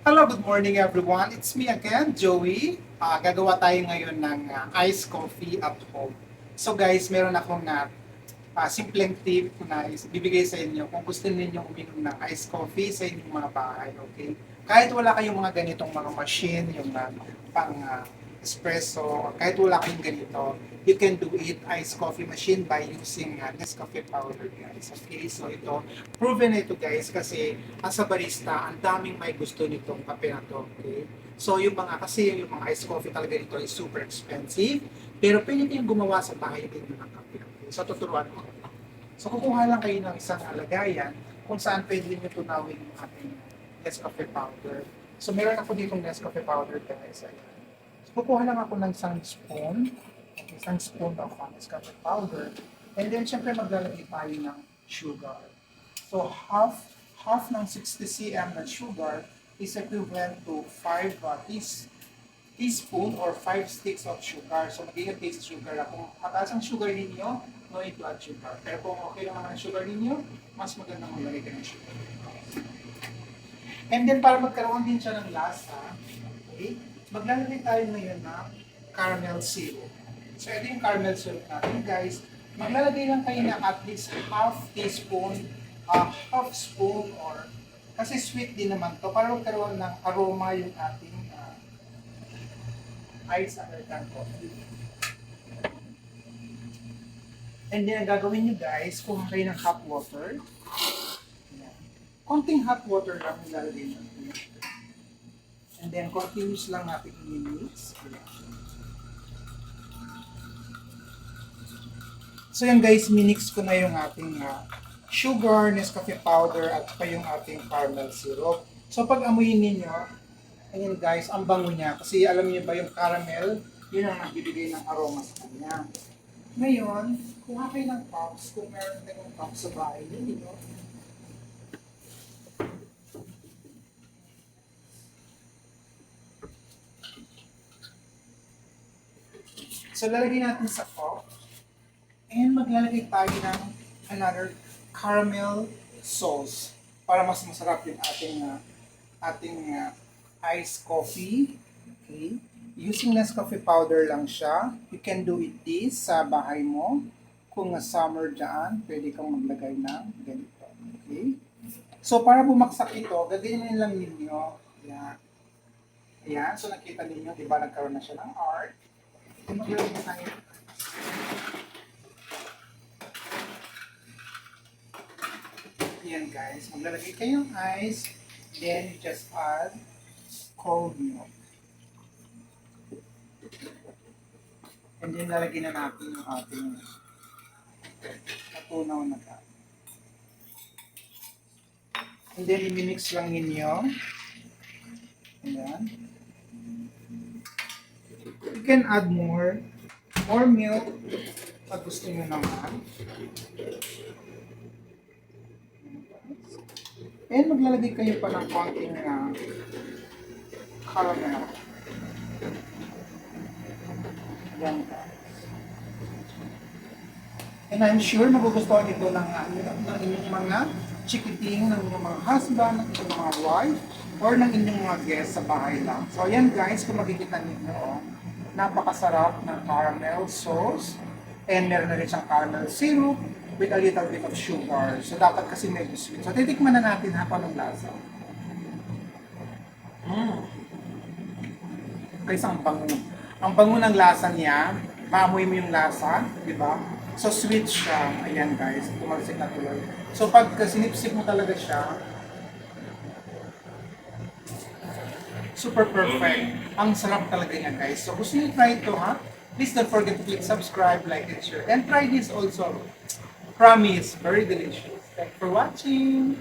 Hello, good morning everyone. It's me again, Joey. Ah, gagawa tayo ngayon ng ah, iced coffee at home. So guys, meron akong na simpleng tip na is- bibigay sa inyo kung gusto niyo uminom ng iced coffee sa inyong mga bahay, okay? Kahit wala kayong mga ganitong mga machine, yung ah, pang ah, espresso, kahit wala kayong ganito, you can do it iced coffee machine by using uh, Nescafe powder guys. Okay, so ito, proven na ito guys kasi as a barista, ang daming may gusto nitong kape na to. Okay? So yung mga, kasi yung mga iced coffee talaga dito is super expensive, pero pwede kayong gumawa sa bahay din ng kape. Okay? So tuturuan ko. So kukuha lang kayo ng isang alagayan kung saan pwede nyo tunawin yung ating Nescafe powder. So meron ako dito Nescafe powder guys. Ayan. Kukuha lang ako ng isang spoon, isang spoon of Nescafe powder, and then syempre maglalagay tayo ng sugar. So half half ng 60 cm na sugar is equivalent to 5 uh, teas- teaspoon or 5 sticks of sugar. So magiging taste sugar lang. Kung mataas ang sugar ninyo, no need to add sugar. Pero kung okay naman ang sugar ninyo, mas maganda maglagay ka ng sugar. And then para magkaroon din siya ng lasa, okay, maglalagay tayo ngayon ng caramel syrup. So ito yung caramel syrup natin guys. Maglalagay lang kayo ng at least half teaspoon, uh, half spoon or kasi sweet din naman to para magkaroon ng aroma yung ating uh, ice American coffee. And then ang gagawin nyo guys, kuha kayo ng hot water. Konting hot water lang nilalagay natin. And then continuous lang natin i-mix. Ayan. So yan guys, minix ko na yung ating ah, sugar, Nescafe powder, at pa yung ating caramel syrup. So pag amuyin ninyo, ayun guys, ang bango niya. Kasi alam niyo ba yung caramel, yun ang nagbibigay ng aroma sa kanya. Ngayon, kuha kayo ng cups, kung meron kayong cups sa bahay ninyo, So lalagay natin sa cup. And maglalagay tayo ng another caramel sauce para mas masarap yung ating uh, ating uh, iced coffee. Okay? Using Nescafe powder lang siya. You can do it this sa bahay mo. Kung uh, summer dyan, pwede kang maglagay ng ganito. Okay? So para bumaksak ito, gaganyan lang ninyo. Yan. Ayan. So nakita ninyo, di ba nagkaroon na siya ng art. Maglagay na tayo Yan guys, maglalagay kayo ice, then you just add cold milk. And then lalagyan na natin yung ating natunaw na ka. And then i-mix lang ninyo. Ayan. You can add more, more milk pag gusto nyo naman. And maglalagay kayo pa ng konting uh, caramel. Yan. And I'm sure magugustuhan ito ng, uh, ng inyong mga chikiting, ng inyong mga husband, ng inyong mga wife, or ng inyong mga guests sa bahay lang. So ayan guys, kung makikita ninyo, napakasarap ng caramel sauce. And meron na rin siyang caramel syrup with a little bit of sugar. So dapat kasi medyo sweet. So titikman na natin ha, paano lasa. Mm. Guys, ang bango. Ang bango ng lasa niya, maamoy mo yung lasa, di ba? So sweet siya. Ayan guys, tumalsik na tuloy. So pag sinipsip mo talaga siya, super perfect. Ang sarap talaga niya guys. So gusto niyo try ito ha? Please don't forget to click subscribe, like, and share. And try this also. Promise, very delicious. Thanks for watching.